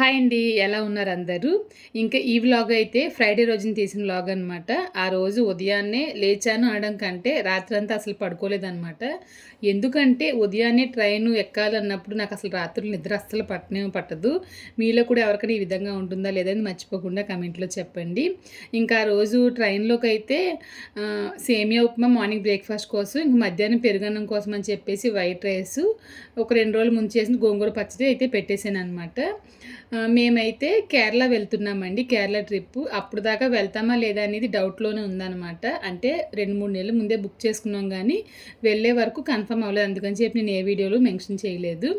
Hi అండి ఎలా ఉన్నారు అందరూ? ఇంకా ఈ వ్లాగ్ అయితే ఫ్రైడే రోజున తీసిన వ్లాగ్ అనమాట ఆ రోజు ఉదయాన్నే లేచాను అనడం కంటే రాత్రంతా అసలు పడుకోలేదనమాట ఎందుకంటే ఉదయాన్నే ట్రైన్ ఎక్కాలన్నప్పుడు నాకు అసలు రాత్రులు నిద్ర అస్సలు పట్టనే పట్టదు. మీలో కూడా ఎవరికైనా ఈ విధంగా ఉంటుందా లేదని మర్చిపోకుండా కమెంట్లో చెప్పండి. ఇంకా ఆ రోజు ట్రైన్లోకి అయితే సేమియా ఉప్మా మార్నింగ్ బ్రేక్ఫాస్ట్ కోసం ఇంక మధ్యాహ్నం పెరుగన్నం కోసం అని చెప్పేసి వైట్ రైస్ ఒక రెండు రోజులు ముందు చేసిన గోంగూర పచ్చడి అయితే పెట్టేశాను అనమాట మేమైతే కేరళ వెళ్తున్నామండి కేరళ ట్రిప్. అప్పుడు దాకా వెళ్తామా లేదా అనేది డౌట్లోనే ఉందన్నమాట. అంటే రెండు మూడు నెలల ముందే బుక్ చేసుకున్నాం కానీ వెళ్ళే వరకు కన్ఫర్మ్ అవ్వలేదు. అందుకని చెప్పి నేను ఏ వీడియోలో మెన్షన్ చేయలేదు.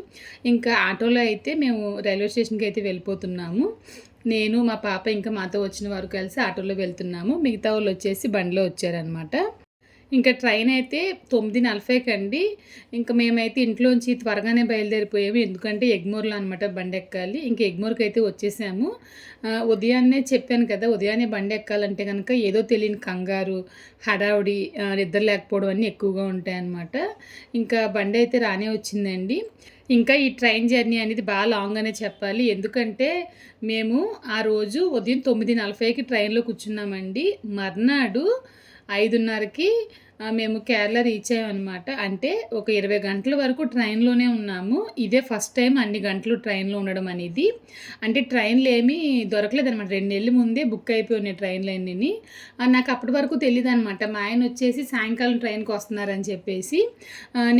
ఇంకా ఆటోలో అయితే మేము రైల్వే స్టేషన్కి అయితే వెళ్ళిపోతున్నాము. నేను మా పాప ఇంకా మాతో వచ్చిన వారు కలిసి ఆటోలో వెళ్తున్నాము. మిగతా వాళ్ళు వచ్చేసి బండిలో వచ్చారనమాట ఇంకా ట్రైన్ అయితే తొమ్మిది నలభైకి అండి ఇంకా మేమైతే ఇంట్లోంచి త్వరగానే బయలుదేరిపోయాము. ఎందుకంటే ఎగ్మోర్లో అనమాట బండి ఎక్కాలి. ఇంకా ఎగ్మోర్కి అయితే వచ్చేసాము ఉదయాన్నే చెప్పాను కదా ఉదయాన్నే బండి ఎక్కాలంటే కనుక ఏదో తెలియని కంగారు హడావుడి నిద్ర లేకపోవడం అన్నీ ఎక్కువగా ఉంటాయన్నమాట ఇంకా బండి అయితే రానే వచ్చిందండి. ఇంకా ఈ ట్రైన్ జర్నీ అనేది బాగా లాంగ్ అనే చెప్పాలి. ఎందుకంటే మేము ఆ రోజు ఉదయం తొమ్మిది నలభైకి ట్రైన్లో కూర్చున్నామండి. మర్నాడు ఐదున్నరకి మేము కేరళ రీచ్ అయ్యామన్నమాట. అంటే ఒక ఇరవై గంటల వరకు ట్రైన్లోనే ఉన్నాము. ఇదే ఫస్ట్ టైం అన్ని గంటలు ట్రైన్లో ఉండడం అనేది. అంటే ట్రైన్లు ఏమీ దొరకలేదనమాట రెండు నెలల ముందే బుక్ అయిపోయి ఉన్నాయి ట్రైన్లు అన్నీ నాకు అప్పటి వరకు తెలియదు అనమాట మా ఆయన వచ్చేసి సాయంకాలం ట్రైన్కి వస్తున్నారని చెప్పేసి.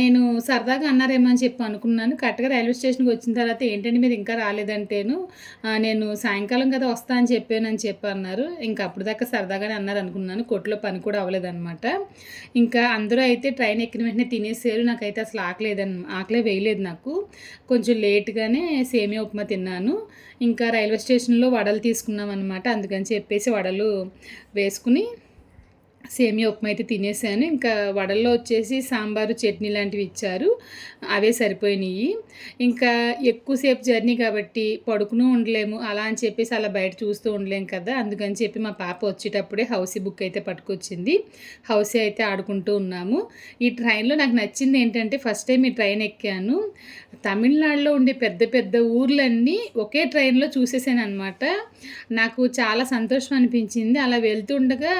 నేను సరదాగా అన్నారేమో అని చెప్పి అనుకున్నాను. కరెక్ట్గా రైల్వే స్టేషన్కి వచ్చిన తర్వాత ఏంటంటే మీరు ఇంకా రాలేదంటేను నేను సాయంకాలం కదా వస్తా అని చెప్పానని చెప్పి అన్నారు ఇంకా అప్పుడు దాకా సరదాగానే అన్నారు అనుకున్నాను కొట్లో పని కూడా అవ్వలేదన్నమాట. ఇంకా అందరూ అయితే ట్రైన్ ఎక్కిన వెంటనే తినేసారు నాకైతే అసలు ఆకలేదని ఆకలే వేయలేదు నాకు. కొంచెం లేట్గానే సేమియా ఉప్మా తిన్నాను. ఇంకా రైల్వే స్టేషన్లో వడలు తీసుకున్నాం అనమాట అందుకని చెప్పేసి వడలు వేసుకుని సేమియా ఉప్మా అయితే తినేసాను. ఇంకా వడల్లో వచ్చేసి సాంబారు చట్నీ లాంటివి ఇచ్చారు. అవే సరిపోయినాయి. ఇంకా ఎక్కువసేపు జర్నీ కాబట్టి పడుకునూ ఉండలేము. అలా అని చెప్పేసి అలా బయట చూస్తూ ఉండలేము కదా. అందుకని చెప్పి మా పాప వచ్చేటప్పుడే హౌసీ బుక్ అయితే పట్టుకొచ్చింది. హౌసీ అయితే ఆడుకుంటూ ఉన్నాము. ఈ ట్రైన్లో నాకు నచ్చింది ఏంటంటే ఫస్ట్ టైం ఈ ట్రైన్ ఎక్కాను. తమిళనాడులో ఉండే పెద్ద పెద్ద ఊర్లన్నీ ఒకే ట్రైన్లో చూసేసాను అనమాట నాకు చాలా సంతోషం అనిపించింది. అలా వెళ్తుండగా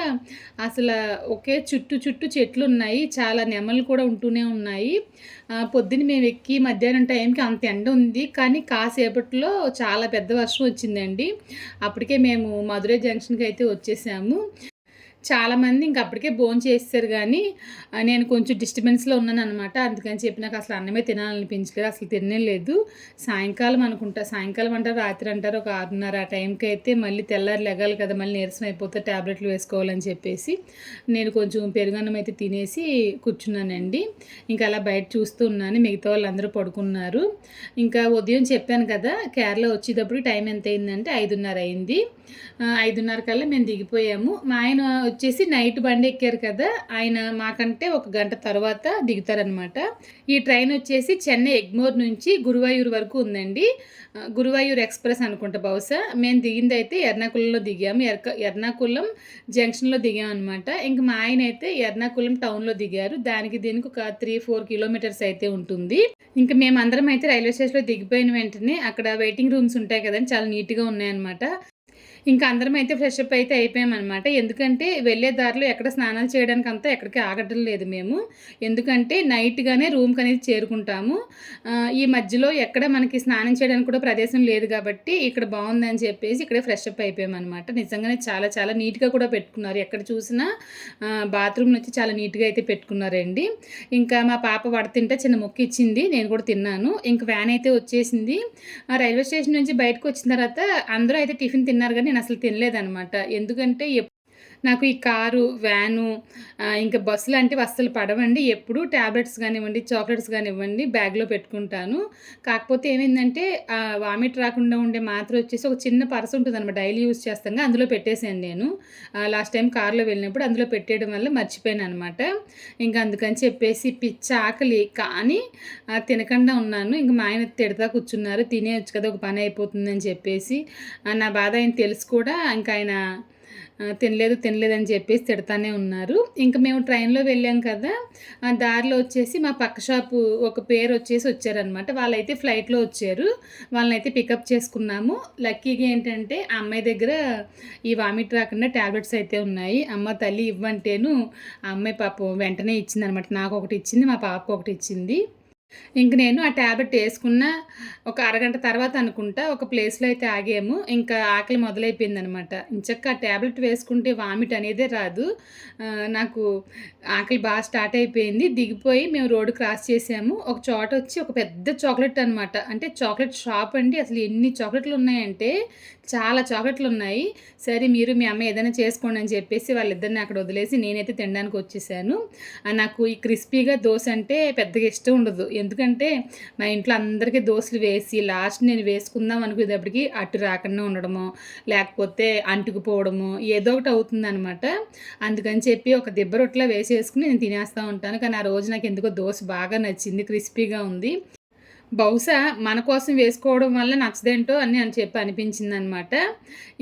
అసలు ఒకే చుట్టూ చుట్టూ చెట్లు ఉన్నాయి చాలా నెమలు కూడా ఉంటూనే ఉన్నాయి. పొద్దున్న మేము ఎక్కి మధ్యాహ్నం టైంకి అంత ఎండ ఉంది. కానీ కాసేపట్లో చాలా పెద్ద వర్షం వచ్చిందండి. అప్పటికే మేము మధురై జంక్షన్కి అయితే వచ్చేసాము. చాలామంది ఇంక అప్పటికే భోజనం చేస్తారు కానీ నేను కొంచెం డిస్టర్బెన్స్లో ఉన్నాను అనమాట అందుకని చెప్పి నాకు అసలు అన్నమే తినాలనిపించలేదు. అసలు తినలేదు సాయంకాలం అనుకుంటా. సాయంకాలం అంటారు రాత్రి అంటారు ఒక ఆరున్నర ఆ టైంకి అయితే మళ్ళీ తెల్లారి లెగాలి కదా మళ్ళీ నీరసం అయిపోతే ట్యాబ్లెట్లు వేసుకోవాలని చెప్పేసి నేను కొంచెం పెరుగన్నం అయితే తినేసి కూర్చున్నానండి. ఇంకా అలా బయట చూస్తూ ఉన్నాను. మిగతా వాళ్ళందరూ పడుకున్నారు. ఇంకా ఉదయం చెప్పాను కదా కేరళ వచ్చేటప్పుడు టైం ఎంత అయిందంటే ఐదున్నర అయింది. ఐదున్నర కల్లా మేము దిగిపోయాము. మా ఆయన వచ్చేసి నైట్ బండి ఎక్కారు కదా ఆయన మాకంటే ఒక గంట తర్వాత దిగుతారనమాట ఈ ట్రైన్ వచ్చేసి చెన్నై ఎగ్మోర్ నుంచి గురువాయూర్ వరకు ఉందండి. గురువాయూర్ ఎక్స్ప్రెస్ అనుకుంటా బహుశా. మేము దిగింది అయితే ఎర్నాకుళంలో దిగాము. ఎర్క ఎర్నాకుళం జంక్షన్లో దిగాం అనమాట ఇంక మా ఆయన అయితే ఎర్నాకుళం టౌన్లో దిగారు. దానికి దీనికి ఒక త్రీ ఫోర్ కిలోమీటర్స్ అయితే ఉంటుంది. ఇంకా మేమందరం అయితే రైల్వే స్టేషన్లో దిగిపోయిన వెంటనే అక్కడ వెయిటింగ్ రూమ్స్ ఉంటాయి కదండి చాలా నీట్గా ఉన్నాయన్నమాట. ఇంకా అందరం అయితే ఫ్రెష్ అప్ అయితే అయిపోయామన్నమాట. ఎందుకంటే వెళ్ళే దారిలో ఎక్కడ స్నానాలు చేయడానికి అంతా ఎక్కడికి ఆగడం లేదు మేము. ఎందుకంటే నైట్గానే రూమ్కి అనేది చేరుకుంటాము. ఈ మధ్యలో ఎక్కడ మనకి స్నానం చేయడానికి కూడా ప్రదేశం లేదు కాబట్టి ఇక్కడ బాగుందని చెప్పేసి ఇక్కడే ఫ్రెష్ అప్ అయిపోయామన్నమాట. నిజంగానే చాలా చాలా నీట్గా కూడా పెట్టుకున్నారు. ఎక్కడ చూసినా బాత్రూమ్ నుంచి చాలా నీట్గా అయితే పెట్టుకున్నారండి. ఇంకా మా పాప వడ తింటే చిన్న మొక్క ఇచ్చింది. నేను కూడా తిన్నాను. ఇంక వ్యాన్ అయితే వచ్చేసింది. ఆ రైల్వే స్టేషన్ నుంచి బయటకు వచ్చిన తర్వాత అందరూ అయితే టిఫిన్ తిన్నారు కానీ నేను అసలు తినలేదనమాట ఎందుకంటే నాకు ఈ కారు వ్యాను ఇంకా బస్సులు అంటే అస్సలు పడవండి. ఎప్పుడు ట్యాబ్లెట్స్ కానివ్వండి చాక్లెట్స్ కానివ్వండి బ్యాగ్లో పెట్టుకుంటాను. కాకపోతే ఏమైందంటే వామిట్ రాకుండా ఉండే మాత్ర వచ్చేసి ఒక చిన్న పర్స్ ఉంటుంది అనమాట డైలీ యూస్ చేస్తాం అందులో పెట్టేసాను నేను. లాస్ట్ టైం కార్లో వెళ్ళినప్పుడు అందులో పెట్టేయడం వల్ల మర్చిపోయాను అనమాట ఇంకా అందుకని చెప్పేసి పిచ్చ ఆకలి. కానీ తినకుండా ఉన్నాను. ఇంకా మా ఆయన తిడతా కూర్చున్నారు. తినేయచ్చు కదా ఒక పని అయిపోతుందని చెప్పేసి. నా బాధ ఆయన తెలుసు కూడా. ఇంకా ఆయన తినలేదు తినలేదు అని చెప్పేసి తిడతానే ఉన్నారు. ఇంకా మేము ట్రైన్లో వెళ్ళాం కదా ఆ దారిలో వచ్చేసి మా పక్క షాపు ఒక పేరు వచ్చేసి వచ్చారనమాట. వాళ్ళైతే ఫ్లైట్లో వచ్చారు. వాళ్ళని అయితే పికప్ చేసుకున్నాము. లక్కీగా ఏంటంటే ఆ అమ్మాయి దగ్గర ఈ వామిట్ రాకుండా ట్యాబ్లెట్స్ అయితే ఉన్నాయి. అమ్మ తల్లి ఇవ్వంటేను ఆ అమ్మాయి పాపం వెంటనే ఇచ్చింది అనమాట నాకు ఒకటి ఇచ్చింది మా పాపకు ఒకటి ఇచ్చింది. ఇంక నేను ఆ ట్యాబ్లెట్ వేసుకున్న ఒక అరగంట తర్వాత అనుకుంటా ఒక ప్లేస్లో అయితే ఆగాము. ఇంకా ఆకలి మొదలైపోయింది అనమాట ఇంచక్క ఆ ట్యాబ్లెట్ వేసుకుంటే వామిట్ అనేదే రాదు. నాకు ఆకలి బాగా స్టార్ట్ అయిపోయింది. దిగిపోయి మేము రోడ్డు క్రాస్ చేసాము. ఒక చోట వచ్చి ఒక పెద్ద చాక్లెట్ అనమాట. అంటే చాక్లెట్ షాప్ అండి. అసలు ఎన్ని చాక్లెట్లు ఉన్నాయంటే చాలా చాక్లెట్లు ఉన్నాయి సరే మీరు మీ అమ్మ ఏదైనా చేసుకోండి అని చెప్పేసి వాళ్ళిద్దరిని అక్కడ వదిలేసి నేనైతే తినడానికి వచ్చేసాను. నాకు ఈ క్రిస్పీగా దోశ అంటే పెద్దగా ఇష్టం ఉండదు. ఎందుకంటే మా ఇంట్లో అందరికీ దోశలు వేసి లాస్ట్ నేను వేసుకుందాం అనుకునేటప్పటికి అటు రాకుండా ఉండడము లేకపోతే అంటుకుపోవడము ఏదో ఒకటి అవుతుంది అనమాట అందుకని చెప్పి ఒక దిబ్బ రొట్టెలో వేసేసుకుని నేను తినేస్తూ ఉంటాను. కానీ ఆ రోజు నాకు ఎందుకో దోశ బాగా నచ్చింది క్రిస్పీగా ఉంది. బహుశా మన కోసం వేసుకోవడం వల్ల నచ్చదేంటో అని అని చెప్పి అనిపించింది అనమాట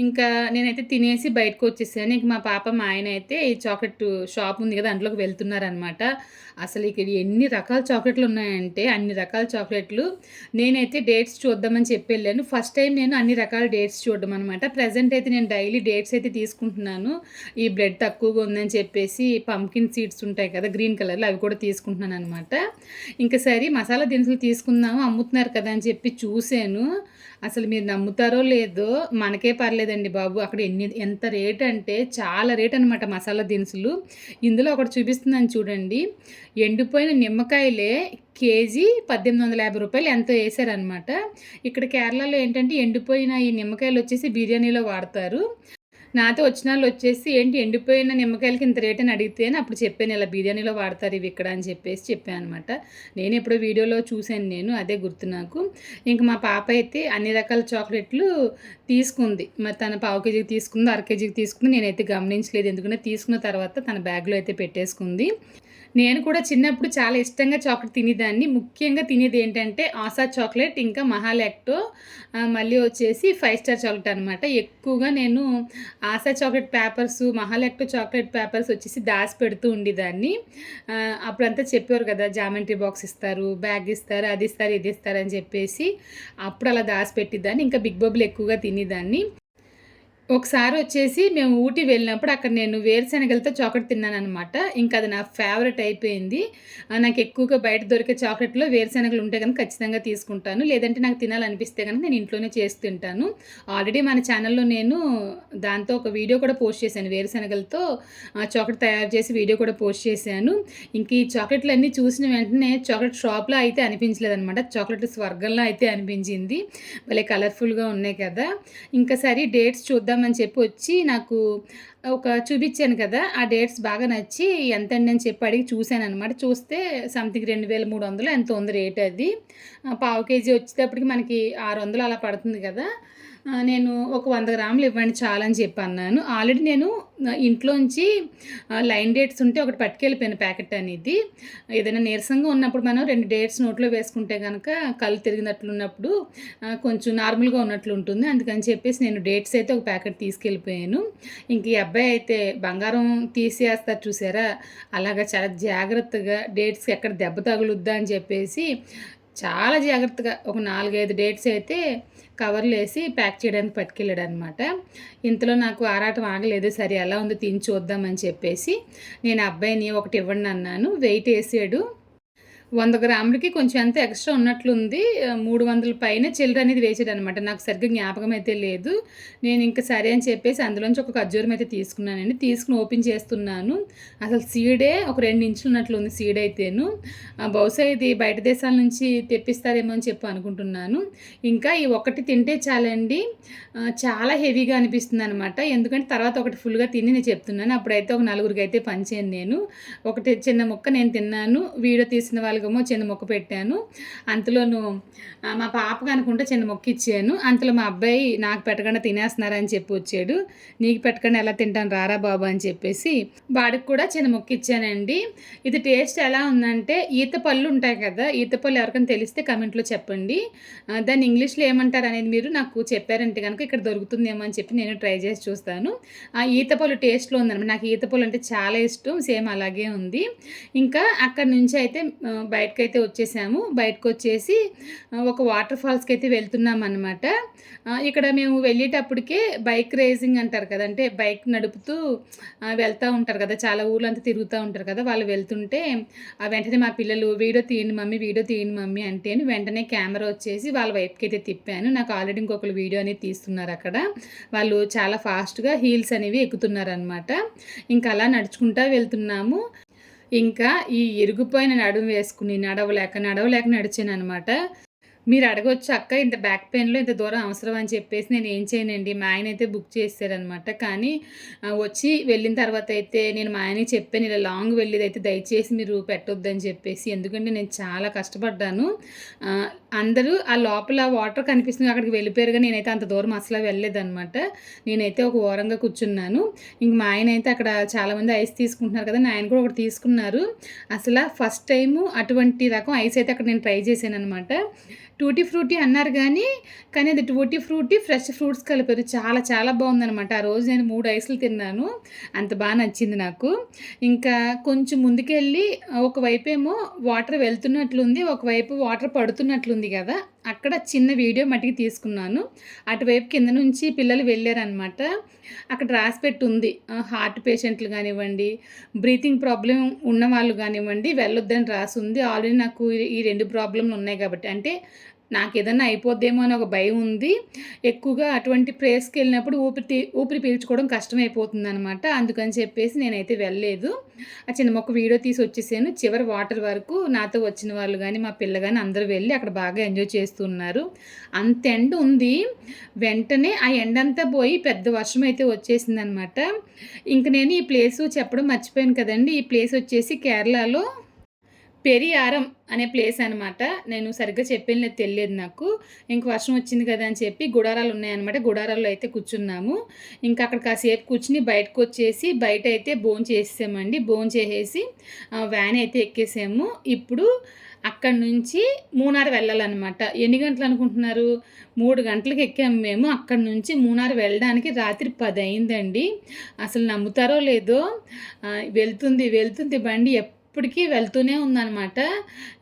ఇంకా నేనైతే తినేసి బయటకు వచ్చేసాను. ఇంక మా పాప మా ఆయన అయితే ఈ చాక్లెట్ షాప్ ఉంది కదా అందులోకి వెళ్తున్నారనమాట అసలు ఇక్కడ ఎన్ని రకాల చాక్లెట్లు ఉన్నాయంటే అన్ని రకాల చాక్లెట్లు. నేనైతే డేట్స్ చూద్దామని చెప్పి వెళ్ళాను. ఫస్ట్ టైం నేను అన్ని రకాల డేట్స్ చూడడం అనమాట ప్రజెంట్ అయితే నేను డైలీ డేట్స్ అయితే తీసుకుంటున్నాను. ఈ బ్లడ్ తక్కువగా ఉందని చెప్పేసి పంకిన్ సీడ్స్ ఉంటాయి కదా గ్రీన్ కలర్లో అవి కూడా తీసుకుంటున్నాను అనమాట ఇంకా సరే మసాలా దినుసులు తీసుకుందాము అమ్ముతున్నారు కదా అని చెప్పి చూశాను. అసలు మీరు నమ్ముతారో లేదో మనకే పర్లేదండి బాబు. అక్కడ ఎన్ని ఎంత రేట్ అంటే చాలా రేట్ అనమాట మసాలా దినుసులు. ఇందులో ఒకటి చూపిస్తున్నాను చూడండి. ఎండిపోయిన నిమ్మకాయలే కేజీ పద్దెనిమిది వందల యాభై రూపాయలు ఎంతో వేసారనమాట ఇక్కడ కేరళలో ఏంటంటే ఎండిపోయిన ఈ నిమ్మకాయలు వచ్చేసి బిర్యానీలో వాడతారు. నాతో వచ్చిన వాళ్ళు వచ్చేసి ఏంటి ఎండిపోయిన నిమ్మకాయలకి ఇంత రేట్ అని అడిగితే అప్పుడు చెప్పాను ఇలా బిర్యానీలో వాడతారు ఇవి ఇక్కడ అని చెప్పేసి చెప్పాను అనమాట నేను ఎప్పుడో వీడియోలో చూశాను నేను అదే గుర్తు నాకు. ఇంక మా పాప అయితే అన్ని రకాల చాక్లెట్లు తీసుకుంది. మరి తన పావు కేజీకి తీసుకుంది అర కేజీకి తీసుకుంది నేనైతే గమనించలేదు. ఎందుకంటే తీసుకున్న తర్వాత తన బ్యాగ్లో అయితే పెట్టేసుకుంది. నేను కూడా చిన్నప్పుడు చాలా ఇష్టంగా చాక్లెట్ తినేదాన్ని. ముఖ్యంగా తినేది ఏంటంటే ఆసా చాక్లెట్ ఇంకా మహాలాక్టో మళ్ళీ వచ్చేసి ఫైవ్ స్టార్ చాక్లెట్ అనమాట ఎక్కువగా నేను Asha chocolate papers Mahalacto chocolate papers వచ్చేసి దాచి పెడుతూ ఉండేదాన్ని. అప్పుడంతా చెప్పేవారు కదా జామెంట్రీ బాక్స్ ఇస్తారు బ్యాగ్ ఇస్తారు అది ఇస్తారు ఇది ఇస్తారు అని చెప్పేసి అప్పుడు అలా దాచి పెట్టేదాన్ని. ఇంకా బిగ్ బబుల్ ఎక్కువగా తినేదాన్ని. ఒకసారి వచ్చేసి మేము ఊటీ వెళ్ళినప్పుడు అక్కడ నేను వేరుశనగలతో చాక్లెట్ తిన్నాను అనమాట ఇంకా అది నా ఫేవరెట్ అయిపోయింది. నాకు ఎక్కువగా బయట దొరికే చాక్లెట్లో వేరుశనగలు ఉంటే కనుక ఖచ్చితంగా తీసుకుంటాను. లేదంటే నాకు తినాలనిపిస్తే కనుక నేను ఇంట్లోనే చేసి తింటాను. ఆల్రెడీ మన ఛానల్లో నేను దాంతో ఒక వీడియో కూడా పోస్ట్ చేశాను. వేరుశనగలతో ఆ, చాక్లెట్ తయారు చేసి వీడియో కూడా పోస్ట్ చేశాను. ఇంక ఈ చాక్లెట్లు అన్నీ చూసిన వెంటనే చాక్లెట్ షాప్లో అయితే అనిపించలేదు అనమాట చాక్లెట్ స్వర్గంలో అయితే అనిపించింది. భలే కలర్ఫుల్గా ఉన్నాయి కదా. ఇంకా సరే డేట్స్ చూద్దాం అని చెప్పి వచ్చి నాకు ఒక చూపించాను కదా ఆ డేట్స్ బాగా నచ్చి ఎంత అండి అని చెప్పి అడిగి చూశాను అనమాట చూస్తే సంథింగ్ రెండు వేల మూడు వందలు ఎంత ఉంది రేట్ అది. పావు కేజీ వచ్చేటప్పటికి మనకి ఆరు వందలు అలా పడుతుంది కదా. నేను ఒక వంద గ్రాములు ఇవ్వండి చాలని చెప్పి అన్నాను. ఆల్రెడీ నేను ఇంట్లోంచి లైన్ డేట్స్ ఉంటే ఒకటి పట్టుకెళ్ళిపోయాను ప్యాకెట్ అనేది. ఏదైనా నీరసంగా ఉన్నప్పుడు మనం రెండు డేట్స్ నోట్లో వేసుకుంటే కనుక కళ్ళు తిరిగినట్లున్నప్పుడు కొంచెం నార్మల్గా ఉన్నట్లు ఉంటుంది. అందుకని చెప్పేసి నేను డేట్స్ అయితే ఒక ప్యాకెట్ తీసుకెళ్ళిపోయాను. ఇంక ఈ అబ్బాయి అయితే బంగారం తీసేస్తారు చూసారా? అలాగా చాలా జాగ్రత్తగా డేట్స్కి ఎక్కడ దెబ్బ తగులుద్దా అని చెప్పేసి చాలా జాగ్రత్తగా ఒక నాలుగైదు డేట్స్ అయితే కవర్లు వేసి ప్యాక్ చేయడానికి పట్టుకెళ్ళాడు అనమాట ఇంతలో నాకు ఆరాటం ఆగలేదు సరే ఎలా ఉందో తిని చూద్దామని చెప్పేసి నేను అబ్బాయిని ఒకటి ఇవ్వండి అన్నాను. వెయిట్ వేసాడు. వంద గ్రాములకి కొంచెం ఎంత ఎక్స్ట్రా ఉన్నట్లుంది. మూడు వందల పైన చిల్లర అనేది వేసాడు అనమాట నాకు సరిగ్గా జ్ఞాపకం అయితే లేదు. నేను ఇంకా సరే అని చెప్పేసి అందులోంచి ఒక ఖర్జూరం అయితే తీసుకున్నానండి. తీసుకుని ఓపెన్ చేస్తున్నాను. అసలు సీడే ఒక రెండు ఇంచులు ఉన్నట్లు ఉంది సీడ్ అయితేను. బహుశా ఇది బయట దేశాల నుంచి తెప్పిస్తారేమో అని చెప్పి అనుకుంటున్నాను. ఇంకా ఈ ఒక్కటి తింటే చాలండి. చాలా హెవీగా అనిపిస్తుంది అనమాట ఎందుకంటే తర్వాత ఒకటి ఫుల్గా తిని నేను చెప్తున్నాను. అప్పుడైతే ఒక నలుగురికి అయితే పనిచేయను నేను. ఒకటి చిన్న ముక్క నేను తిన్నాను. వీడియో తీసిన వాళ్ళు పిల్లలకేమో చిన్న మొక్క పెట్టాను. అంతలోను మా పాపకు అనుకుంటే చిన్న మొక్క ఇచ్చాను. అంతలో మా అబ్బాయి నాకు పెట్టకుండా తినేస్తున్నారని చెప్పి వచ్చాడు. నీకు పెట్టకుండా ఎలా తింటాను? రారా బాబు అని చెప్పేసి వాడికి కూడా చిన్న మొక్క ఇచ్చానండి. ఇది టేస్ట్ ఎలా ఉందంటే ఈత పళ్ళు ఉంటాయి కదా ఈత పళ్ళు ఎవరికైనా తెలిస్తే కమెంట్లో చెప్పండి. దాన్ని ఇంగ్లీష్లో ఏమంటారు అనేది మీరు నాకు చెప్పారంటే కనుక ఇక్కడ దొరుకుతుందేమో అని చెప్పి నేను ట్రై చేసి చూస్తాను. ఆ ఈతపళ్ళు టేస్ట్లో ఉందన్నమాట. నాకు ఈతపళ్ళు అంటే చాలా ఇష్టం. సేమ్ అలాగే ఉంది. ఇంకా అక్కడ నుంచి అయితే ఆ, బయటకైతే వచ్చేసాము. బయటకు వచ్చేసి ఒక వాటర్ ఫాల్స్కి అయితే వెళ్తున్నాం అనమాట ఇక్కడ మేము వెళ్ళేటప్పటికే బైక్ రేసింగ్ అంటారు కదా అంటే బైక్ నడుపుతూ వెళ్తూ ఉంటారు కదా చాలా ఊర్లంతా తిరుగుతూ ఉంటారు కదా వాళ్ళు వెళ్తుంటే ఆ వెంటనే మా పిల్లలు వీడియో తీయండి మమ్మీ వీడియో తీయండి మమ్మీ అంటే వెంటనే కెమెరా వచ్చేసి వాళ్ళ వైపుకి అయితే తిప్పాను. నాకు ఆల్రెడీ ఇంకొకరు వీడియో అనేది తీస్తున్నారు అక్కడ. వాళ్ళు చాలా ఫాస్ట్గా హీల్స్ అనేవి ఎక్కుతున్నారు అనమాట ఇంకా అలా నడుచుకుంటా వెళ్తున్నాము. ఇంకా ఈ ఇరుగుపోయిన నడుము వేసుకుని నడవలేక నడవలేక నడిచాను అనమాట మీరు అడగొచ్చు అక్క ఇంత బ్యాక్ పెయిన్లో ఇంత దూరం అవసరం అని చెప్పేసి నేను ఏం చేయనండి మా ఆయన అయితే బుక్ చేశారనమాట కానీ వచ్చి వెళ్ళిన తర్వాత అయితే నేను మా ఆయనకి చెప్పాను ఇలా లాంగ్ వెళ్ళేది అయితే దయచేసి మీరు పెట్టొద్దని చెప్పేసి. ఎందుకంటే నేను చాలా కష్టపడ్డాను. అందరూ ఆ లోపల వాటర్ కనిపిస్తుంది అక్కడికి వెళ్ళిపోయారుగా నేనైతే అంత దూరం అసలు వెళ్ళలేదన్నమాట. నేనైతే ఒక ఓరంగా కూర్చున్నాను. ఇంక మా ఆయన అయితే అక్కడ చాలామంది ఐస్ తీసుకుంటున్నారు కదా నా ఆయన కూడా ఒకటి తీసుకున్నారు. అసలు ఫస్ట్ టైము అటువంటి రకం ఐస్ అయితే అక్కడ నేను ట్రై చేశాను అనమాట టూటీ ఫ్రూటీ అన్నారు కానీ కానీ అది టూటీ ఫ్రూటీ ఫ్రెష్ ఫ్రూట్స్ కలిపారు చాలా చాలా బాగుందనమాట ఆ రోజు నేను మూడు ఐస్లు తిన్నాను. అంత బాగా నచ్చింది నాకు. ఇంకా కొంచెం ముందుకెళ్ళి ఒకవైపు ఏమో వాటర్ వెళ్తున్నట్లుంది ఒకవైపు వాటర్ పడుతున్నట్లుంది కదా. అక్కడ చిన్న వీడియో మట్టికి తీసుకున్నాను. అటువైపు కింద నుంచి పిల్లలు వెళ్ళారనమాట అక్కడ రాసి పెట్టి ఉంది హార్ట్ పేషెంట్లు కానివ్వండి బ్రీతింగ్ ప్రాబ్లం ఉన్న వాళ్ళు కానివ్వండి వెళ్ళొద్దని రాసి ఉంది ఆల్రెడీ నాకు ఈ- ఈ రెండు ప్రాబ్లంలు ఉన్నాయి కాబట్టి. అంటే నాకు ఏదన్నా అయిపోద్దేమో అని ఒక భయం ఉంది. ఎక్కువగా అటువంటి ప్లేస్కి వెళ్ళినప్పుడు ఊపిరి తీ- ఊపిరి పీల్చుకోవడం కష్టమైపోతుంది అనమాట అందుకని చెప్పేసి నేనైతే వెళ్ళలేదు. ఆ చిన్న మొక్క వీడియో తీసి వచ్చేసాను. చివరి వాటర్ వరకు నాతో వచ్చిన వాళ్ళు కానీ మా పిల్ల కానీ అందరూ వెళ్ళి అక్కడ బాగా ఎంజాయ్ చేస్తున్నారు అంత ఎండ ఉంది. వెంటనే ఆ ఎండంతా పోయి పెద్ద వర్షం అయితే వచ్చేసింది అనమాట ఇంక నేను ఈ ప్లేసు చెప్పడం మర్చిపోయాను కదండి. ఈ ప్లేస్ వచ్చేసి కేరళలో పెరియారం అనే ప్లేస్ అనమాట నేను సరిగ్గా చెప్పేది తెలియదు నాకు. ఇంక వర్షం వచ్చింది కదా అని చెప్పి గుడారాలు ఉన్నాయన్నమాట. గుడారాల్లో అయితే కూర్చున్నాము. ఇంకా అక్కడ కాసేపు కూర్చుని బయటకు వచ్చేసి బయట అయితే బోన్ చేసేసామండి బోన్ చేసేసి వ్యాన్ అయితే ఎక్కేసాము. ఇప్పుడు అక్కడ నుంచి మూనార్ వెళ్ళాలన్నమాట. ఎన్ని గంటలు అనుకుంటున్నారు? మూడు గంటలకు ఎక్కాము మేము. అక్కడ నుంచి మూనార్ వెళ్ళడానికి రాత్రి పది అయిందండి. అసలు నమ్ముతారో లేదో వెళ్తుంది వెళ్తుంది బండి ఇప్పటికీ వెళ్తూనే ఉందన్నమాట.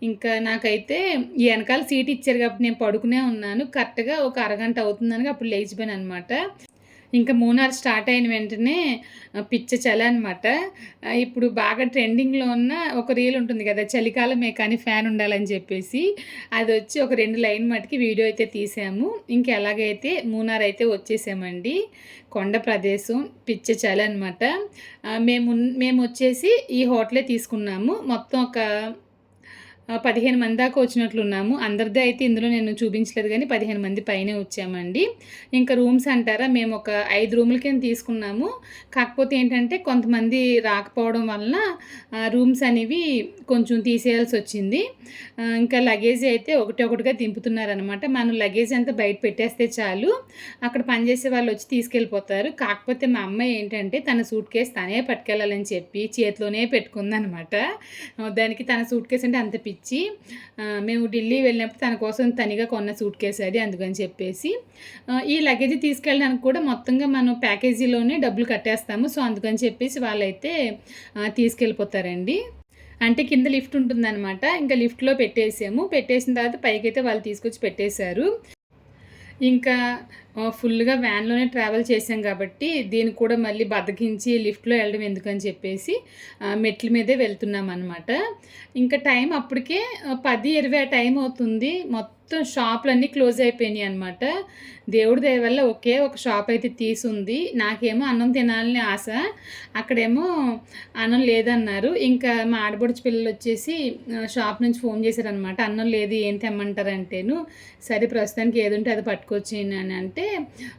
ఇంకా నాకైతే ఈ వెనకాల సీట్ ఇచ్చారు కాబట్టి నేను పడుకునే ఉన్నాను. కరెక్ట్గా ఒక అరగంట అవుతుందని అప్పుడు లేచిపోయాను అనమాట ఇంకా మూనార్ స్టార్ట్ అయిన వెంటనే పిచ్చ చలి అనమాట ఇప్పుడు బాగా ట్రెండింగ్లో ఉన్న ఒక రీల్ ఉంటుంది కదా చలికాలమే కానీ ఫ్యాన్ ఉండాలని చెప్పేసి అది వచ్చి ఒక రెండు లైన్ మటుకి వీడియో అయితే తీసాము. ఇంకా ఎలాగైతే మూనార్ అయితే వచ్చేసామండి కొండ ప్రదేశం పిచ్చ చలి అనమాట మేము మేము వచ్చేసి ఈ హోటలే తీసుకున్నాము. మొత్తం ఒక పదిహేను మంది దాకా వచ్చినట్లున్నాము. అందరిదే అయితే ఇందులో నేను చూపించలేదు కానీ పదిహేను మంది పైనే వచ్చామండి. ఇంకా రూమ్స్ అంటారా మేము ఒక ఐదు రూముల కింద తీసుకున్నాము. కాకపోతే ఏంటంటే కొంతమంది రాకపోవడం వలన రూమ్స్ అనేవి కొంచెం తీసేయాల్సి వచ్చింది. ఇంకా లగేజ్ అయితే ఒకటి ఒకటిగా దింపుతున్నారనమాట మనం లగేజ్ అంతా బయట పెట్టేస్తే చాలు. అక్కడ పనిచేసే వాళ్ళు వచ్చి తీసుకెళ్ళిపోతారు. కాకపోతే మా అమ్మాయి ఏంటంటే తన సూట్ కేసు తనే పట్టుకెళ్ళాలని చెప్పి చేతిలోనే పెట్టుకుందనమాట దానికి తన సూట్ కేసు అంటే అంత పిచ్చి ఇచ్చి మేము ఢిల్లీ వెళ్ళినప్పుడు తన కోసం తనిగా కొన్న సూట్ కేసు అది అందుకని చెప్పేసి ఈ లగేజ్ తీసుకెళ్ళడానికి కూడా మొత్తంగా మనం ప్యాకేజీలోనే డబ్బులు కట్టేస్తాము. సో అందుకని చెప్పేసి వాళ్ళైతే తీసుకెళ్ళిపోతారండి. అంటే కింద లిఫ్ట్ ఉంటుందన్నమాట. ఇంకా లిఫ్ట్లో పెట్టేసాము. పెట్టేసిన తర్వాత పైకైతే వాళ్ళు తీసుకొచ్చి పెట్టేశారు. ఇంకా ఫుల్గా వ్యాన్లోనే ట్రావెల్ చేసాం కాబట్టి దీన్ని కూడా మళ్ళీ బతికించి లిఫ్ట్లో వెళ్ళడం ఎందుకని చెప్పేసి మెట్ల మీదే వెళ్తున్నాం అనమాట ఇంకా టైం అప్పటికే పది ఇరవై ఆ టైం అవుతుంది. మొత్తం షాపులన్నీ క్లోజ్ అయిపోయినాయి అనమాట దేవుడి దయ వల్ల ఒకే ఒక షాప్ అయితే తీసుంది. నాకేమో అన్నం తినాలని ఆశ. అక్కడేమో అన్నం లేదన్నారు. ఇంకా మా ఆడబడుచు పిల్లలు వచ్చేసి షాప్ నుంచి ఫోన్ చేశారనమాట అన్నం లేదు ఏం తెమ్మంటారంటేను సరే ప్రస్తుతానికి ఏదుంటే అది పట్టుకొచ్చేయండి అని అంటే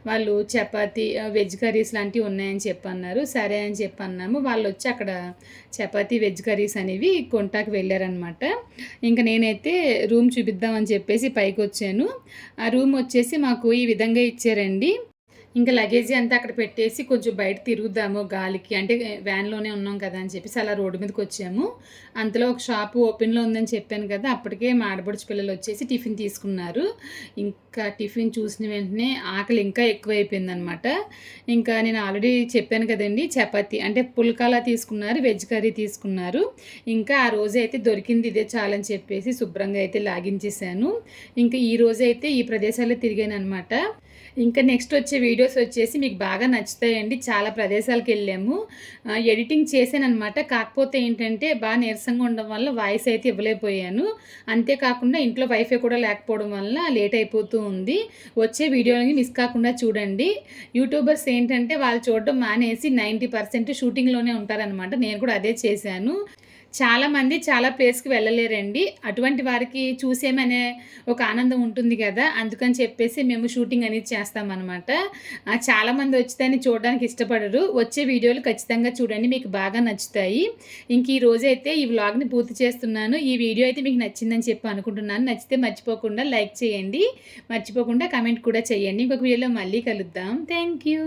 వాళ్ళు చపాతీ వెజ్ కర్రీస్ లాంటివి ఉన్నాయని చెప్పి అన్నారు సరే అని చెప్పి అన్నాము వాళ్ళు వచ్చి అక్కడ చపాతీ వెజ్ కర్రీస్ అనేవి కొంటాకి వెళ్ళారనమాట ఇంకా నేనైతే రూమ్ చూపిద్దామని చెప్పేసి పైకి వచ్చాను ఆ రూమ్ వచ్చేసి మాకు ఈ విధంగా ఇచ్చారండి. ఇంకా లగేజీ అంతా అక్కడ పెట్టేసి కొంచెం బయట తిరుగుదాము గాలికి. అంటే వ్యాన్లోనే ఉన్నాం కదా అని చెప్పేసి అలా రోడ్డు మీదకి వచ్చాము. అంతలో ఒక షాపు ఓపెన్లో ఉందని చెప్పాను కదా అప్పటికే మా పిల్లలు వచ్చేసి టిఫిన్ తీసుకున్నారు. ఇంకా టిఫిన్ చూసిన వెంటనే ఆకలి ఇంకా ఎక్కువైపోయింది అనమాట ఇంకా నేను ఆల్రెడీ చెప్పాను కదండి చపాతి అంటే పుల్కాలా తీసుకున్నారు వెజ్ కర్రీ తీసుకున్నారు. ఇంకా ఆ రోజు అయితే దొరికింది ఇదే చాలని చెప్పేసి శుభ్రంగా అయితే లాగించేశాను. ఇంకా ఈ రోజు అయితే ఈ ప్రదేశాల్లో తిరిగాను అనమాట ఇంకా నెక్స్ట్ వచ్చే వీడియోస్ వచ్చేసి మీకు బాగా నచ్చుతాయండి. చాలా ప్రదేశాలకు వెళ్ళాము. ఎడిటింగ్ చేశాను అనమాట కాకపోతే ఏంటంటే బాగా నీరసంగా ఉండడం వల్ల వాయిస్ అయితే ఇవ్వలేకపోయాను. అంతేకాకుండా ఇంట్లో వైఫై కూడా లేకపోవడం వల్ల లేట్ అయిపోతూ ఉంది. వచ్చే వీడియోలని మిస్ కాకుండా చూడండి. యూట్యూబర్స్ ఏంటంటే వాళ్ళు చూడడం మానేసి నైంటీ పర్సెంట్ షూటింగ్లోనే ఉంటారనమాట నేను కూడా అదే చేశాను. చాలామంది చాలా ప్లేస్కి వెళ్ళలేరండి. అటువంటి వారికి చూసేమనే ఒక ఆనందం ఉంటుంది కదా. అందుకని చెప్పేసి మేము షూటింగ్ అనేది చేస్తామన్నమాట. చాలామంది వచ్చి దాన్ని చూడడానికి ఇష్టపడరు. వచ్చే వీడియోలు ఖచ్చితంగా చూడండి. మీకు బాగా నచ్చుతాయి. ఇంక ఈ రోజైతే ఈ వ్లాగ్ని పూర్తి చేస్తున్నాను. ఈ వీడియో అయితే మీకు నచ్చిందని చెప్పి అనుకుంటున్నాను. నచ్చితే మర్చిపోకుండా లైక్ చేయండి. మర్చిపోకుండా కమెంట్ కూడా చేయండి. ఇంకొక వీడియోలో మళ్ళీ కలుద్దాం. Thank you